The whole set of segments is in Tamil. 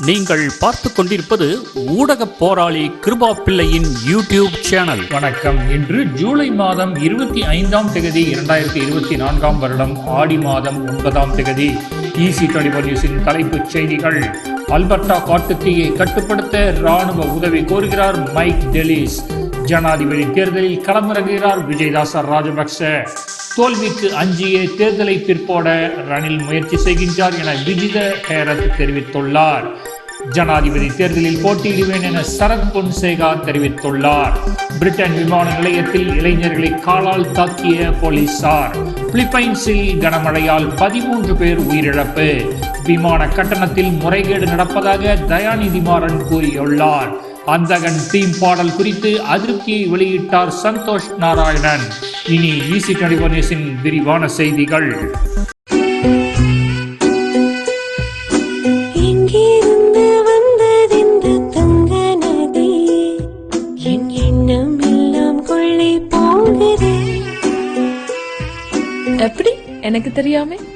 நீங்கள் பார்த்து கொண்டிருப்பது ஊடக போராளி கிருபா பிள்ளையின் யூடியூப் சேனல். வணக்கம். இன்று ஜூலை மாதம் இருபத்தி ஐந்தாம் தேதி இரண்டாயிரத்தி இருபத்தி நான்காம் வருடம் ஆடி மாதம் ஒன்பதாம் தேதி. இசி டுவெண்டி நியூஸின் தலைப்புச் செய்திகள். அல்பர்டா காட்டுத்தீயை கட்டுப்படுத்த ராணுவ உதவி கோருகிறார் மைக் டெலிஸ். ஜனாதிபதி தேர்தலில் களமிறங்குகிறார் விஜயதாச ராஜபக்ச. தோல்விக்கு அஞ்சிய தேர்தலை பிற்போட ரணில் முயற்சி செய்கின்றார் என விஜித ஹேரத் தெரிவித்துள்ளார். ஜனாதிபதி தேர்தலில் போட்டியிடுவேன் என சரத் பொன்சேகா தெரிவித்துள்ளார். பிரிட்டன் விமான நிலையத்தில் இளைஞர்களை காலால் தாக்கிய போலீசார். பிலிப்பைன்ஸில் கனமழையால் பதிமூன்று பேர் உயிரிழப்பு. விமான கட்டணத்தில் முறைகேடு நடப்பதாக தயாநிதி மாறன் கூறியுள்ளார். அந்தகன் தீம் பாடல் குறித்து அதிருப்தியை வெளியிட்டார் சந்தோஷ் நாராயணன். இனி ஈசி டுவெண்டி விரிவான செய்திகள். எப்படி? எனக்கு தெரியாம.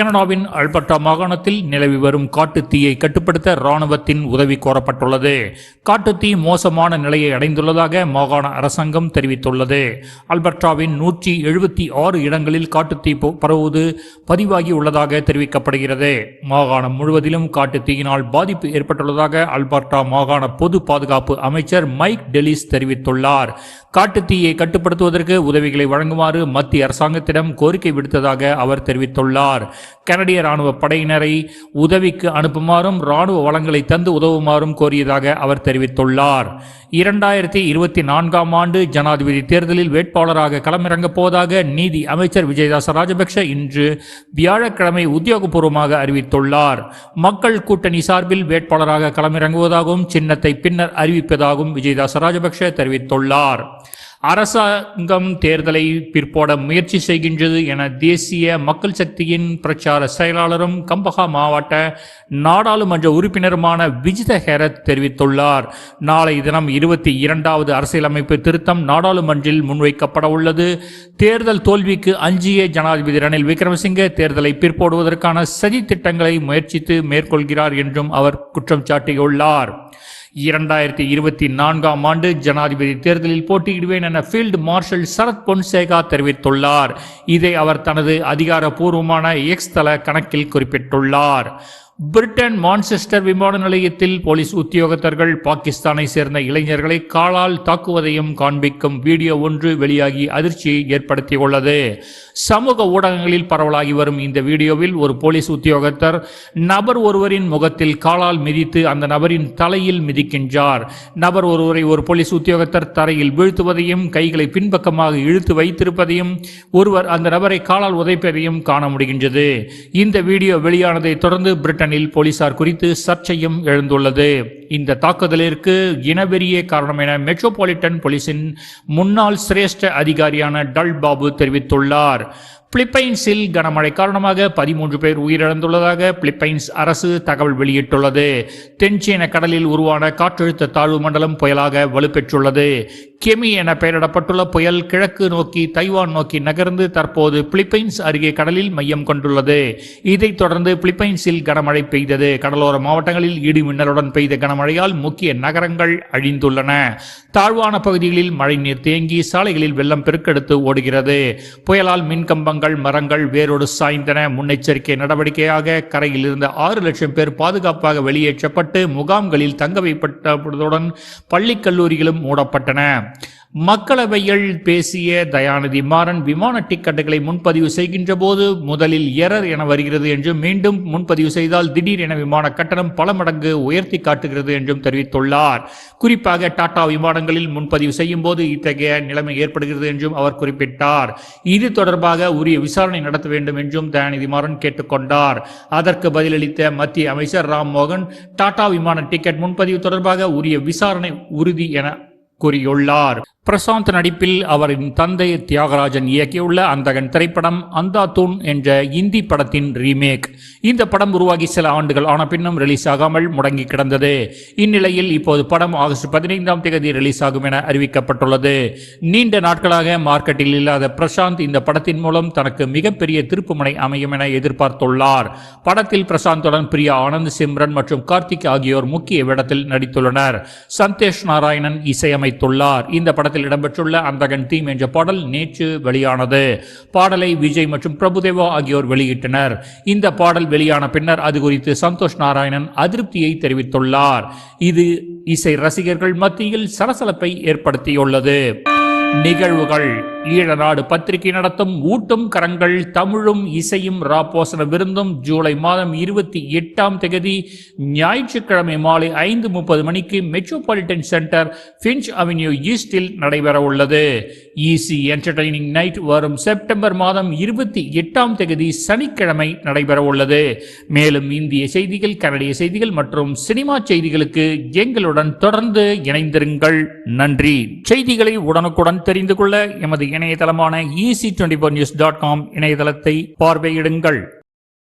கனடாவின் அல்பர்டா மாகாணத்தில் நிலவி வரும் காட்டுத்தீயை கட்டுப்படுத்த ராணுவத்தின் உதவி கோரப்பட்டுள்ளது. காட்டுத்தீ மோசமான நிலையை அடைந்துள்ளதாக மாகாண அரசாங்கம் தெரிவித்துள்ளது. அல்பர்டாவின் நூற்றி எழுபத்தி ஆறு இடங்களில் காட்டுத்தீ பரவுவது பதிவாகி உள்ளதாக தெரிவிக்கப்படுகிறது. மாகாணம் முழுவதிலும் காட்டுத்தீயினால் பாதிப்பு ஏற்பட்டுள்ளதாக அல்பர்டா மாகாண பொது பாதுகாப்பு அமைச்சர் மைக் டெலிஸ் தெரிவித்துள்ளார். காட்டுத்தீயை கட்டுப்படுத்துவதற்கு உதவிகளை வழங்குமாறு மத்திய அரசாங்கத்திடம் கோரிக்கை விடுத்ததாக அவர் தெரிவித்துள்ளார். கனடிய ராணுவ படையினரை உதவிக்கு அனுப்புமாறும் ராணுவ வளங்களை தந்து உதவுமாறும் கோரியதாக அவர் தெரிவித்துள்ளார். இரண்டாயிரத்தி இருபத்தி நான்காம் ஆண்டு ஜனாதிபதி தேர்தலில் வேட்பாளராக களமிறங்கப் போவதாக நீதி அமைச்சர் விஜயதாச ராஜபக்ஷ இன்று வியாழக்கிழமை உத்தியோகபூர்வமாக அறிவித்துள்ளார். மக்கள் கூட்டணி சார்பில் வேட்பாளராக களமிறங்குவதாகவும் சின்னத்தை பின்னர் அறிவிப்பதாகவும் விஜயதாச ராஜபக்ஷ தெரிவித்துள்ளார். அரசாங்கம் தேர்தலை பிற்போட முயற்சி செய்கின்றது என தேசிய மக்கள் சக்தியின் பிரச்சார செயலாளரும் கம்பஹா மாவட்ட நாடாளுமன்ற உறுப்பினருமான விஜித ஹேரத் தெரிவித்துள்ளார். நாளை தினம் இருபத்தி இரண்டாவது அரசியலமைப்பு திருத்தம் நாடாளுமன்றில் முன்வைக்கப்பட உள்ளது. தேர்தல் தோல்விக்கு அஞ்சிய ஜனாதிபதி ரணில் விக்ரமசிங்கே தேர்தலை பிற்போடுவதற்கான சதி திட்டங்களை முயற்சித்து மேற்கொள்கிறார் என்றும் அவர் குற்றம் சாட்டியுள்ளார். இரண்டாயிரத்தி இருபத்தி நான்காம் ஆண்டு ஜனாதிபதி தேர்தலில் போட்டியிடுவேன் என ஃபீல்டு மார்ஷல் சரத் பொன்சேகா தெரிவித்துள்ளார். இதை அவர் தனது அதிகாரப்பூர்வமான எக்ஸ் தள கணக்கில் குறிப்பிட்டுள்ளார். பிரிட்டன் மான்செஸ்டர் விமான நிலையத்தில் போலீஸ் உத்தியோகத்தர்கள் பாகிஸ்தானை சேர்ந்த இளைஞர்களை காலால் தாக்குவதையும் காண்பிக்கும் வீடியோ ஒன்று வெளியாகி அதிர்ச்சியை ஏற்படுத்தியுள்ளது. சமூக ஊடகங்களில் பரவலாகி வரும் இந்த வீடியோவில் ஒரு போலீஸ் உத்தியோகத்தர் நபர் ஒருவரின் முகத்தில் காலால் மிதித்து அந்த நபரின் தலையில் மிதிக்கின்றார். நபர் ஒருவரை ஒரு போலீஸ் உத்தியோகத்தர் தரையில் வீழ்த்துவதையும் கைகளை பின்பக்கமாக இழுத்து வைத்திருப்பதையும் ஒருவர் அந்த நபரை காலால் உதைப்பதையும் காண முடிகின்றது. இந்த வீடியோ வெளியானதை தொடர்ந்து பிரிட்டன் லண்டனில் போலீசார் குறித்து சர்ச்சையும் எழுந்துள்ளது. இந்த தாக்குதலிற்கு இனவெறியே காரணம் என மெட்ரோபாலிட்டன் போலீசின் முன்னாள் சிரேஷ்ட அதிகாரியான டல் பாபு தெரிவித்துள்ளார். பிலிப்பைன்ஸில் கனமழை காரணமாக பதிமூன்று பேர் உயிரிழந்துள்ளதாக பிலிப்பைன்ஸ் அரசு தகவல் வெளியிட்டுள்ளது. தென்சீன கடலில் உருவான காற்றழுத்த தாழ்வு மண்டலம் புயலாக வலுப்பெற்றுள்ளது. கெமி என பெயரிடப்பட்டுள்ள புயல் கிழக்கு நோக்கி தைவான் நோக்கி நகர்ந்து தற்போது பிலிப்பைன்ஸ் அருகே கடலில் மையம் கொண்டுள்ளது. இதைத் தொடர்ந்து பிலிப்பைன்ஸில் கனமழை பெய்தது. கடலோர மாவட்டங்களில் இடி மின்னலுடன் பெய்த கனமழையால் முக்கிய நகரங்கள் அழிந்துள்ளன. தாழ்வான பகுதிகளில் மழைநீர் தேங்கி சாலைகளில் வெள்ளம் பெருக்கெடுத்து ஓடுகிறது. புயலால் மின்கம்பங்கள் மரங்கள் வேரோடு சாய்ந்தன. முன்னெச்சரிக்கை நடவடிக்கையாக கரையில் இருந்த ஆறு லட்சம் பேர் பாதுகாப்பாக வெளியேற்றப்பட்டு முகாம்களில் தங்க வைக்கப்பட்டதுடன் பள்ளி கல்லூரிகளும் மூடப்பட்டன. மக்களவையில் பேசிய தயாநிதி மாறன் விமான டிக்கெட்டுகளை முன்பதிவு செய்கின்ற போது முதலில் எரர் என வருகிறது என்றும் மீண்டும் முன்பதிவு செய்தால் திடீர் என விமான கட்டணம் பல மடங்கு உயர்த்தி காட்டுகிறது என்றும் தெரிவித்துள்ளார். குறிப்பாக டாடா விமானங்களில் முன்பதிவு செய்யும் போது இத்தகைய நிலைமை ஏற்படுகிறது என்றும் அவர் குறிப்பிட்டார். இது தொடர்பாக உரிய விசாரணை நடத்த வேண்டும் என்றும் தயாநிதி மாறன் கேட்டுக்கொண்டார். அதற்கு பதிலளித்த மத்திய அமைச்சர் ராம் மோகன் டாடா விமான டிக்கெட் முன்பதிவு தொடர்பாக உரிய விசாரணை உறுதி என கூறியுள்ளார். பிரசாந்த் நடிப்பில் அவரின் தந்தை தியாகராஜன் இயக்கியுள்ள அந்தகன் திரைப்படம் அந்தாத்தூன் என்ற இந்தி படத்தின் ரீமேக். இந்த படம் உருவாகி சில ஆண்டுகள் ஆன பின்னும் ரிலீஸ் ஆகாமல் முடங்கி கிடந்தது. இந்நிலையில் இப்போது படம் ஆகஸ்ட் பதினைந்தாம் தேதி ரிலீஸ் ஆகும் என அறிவிக்கப்பட்டுள்ளது. நீண்ட நாட்களாக மார்க்கெட்டில் இல்லாத பிரசாந்த் இந்த படத்தின் மூலம் தனக்கு மிகப்பெரிய திருப்புமுனை அமையும் என எதிர்பார்த்துள்ளார். படத்தில் பிரசாந்துடன் பிரியா ஆனந்த் சிம்ரன் மற்றும் கார்த்திக் ஆகியோர் முக்கிய வேடத்தில் நடித்துள்ளனர். சந்தேஷ் நாராயணன் இசையமைத்துள்ளார். இந்த படத்தில் இடம்பெற்றுள்ள அந்தகன் தீம் என்ற பாடல் நேற்று வெளியானது. பாடலை விஜய் மற்றும் பிரபுதேவா ஆகியோர் வெளியிட்டனர். இந்த பாடல் வெளியான பின்னர் அது குறித்து சந்தோஷ் நாராயணன் அதிருப்தியை தெரிவித்துள்ளார். இது இசை ரசிகர்கள் மத்தியில் சலசலப்பை ஏற்படுத்தியுள்ளது. நிகழ்வுகள். ஈழநாடு பத்திரிகை நடத்தும் ஊட்டும் கரங்கள் தமிழும் இசையும் ராப்போசன விருந்தும் ஜூலை மாதம் இருபத்தி எட்டாம் தேதி ஞாயிற்றுக்கிழமை மாலை ஐந்து முப்பது மணிக்கு மெட்ரோபாலிட்டன் சென்டர் ஃபின்ச் அவென்யூ ஈஸ்டில் நடைபெற உள்ளது ஈசி என்டர்டைனிங் நைட் வரும் செப்டம்பர் மாதம் இருபத்தி எட்டாம் தேதி சனிக்கிழமை நடைபெற உள்ளது மேலும் இந்திய செய்திகள் கனடிய செய்திகள் மற்றும் சினிமா செய்திகளுக்கு எங்களுடன் தொடர்ந்து இணைந்திருங்கள். நன்றி. செய்திகளை உடனுக்குடன் தெரிந்து கொள்ள எமது இணையதளமான EC twenty news dot com இணையதளத்தை பார்வையிடுங்கள்.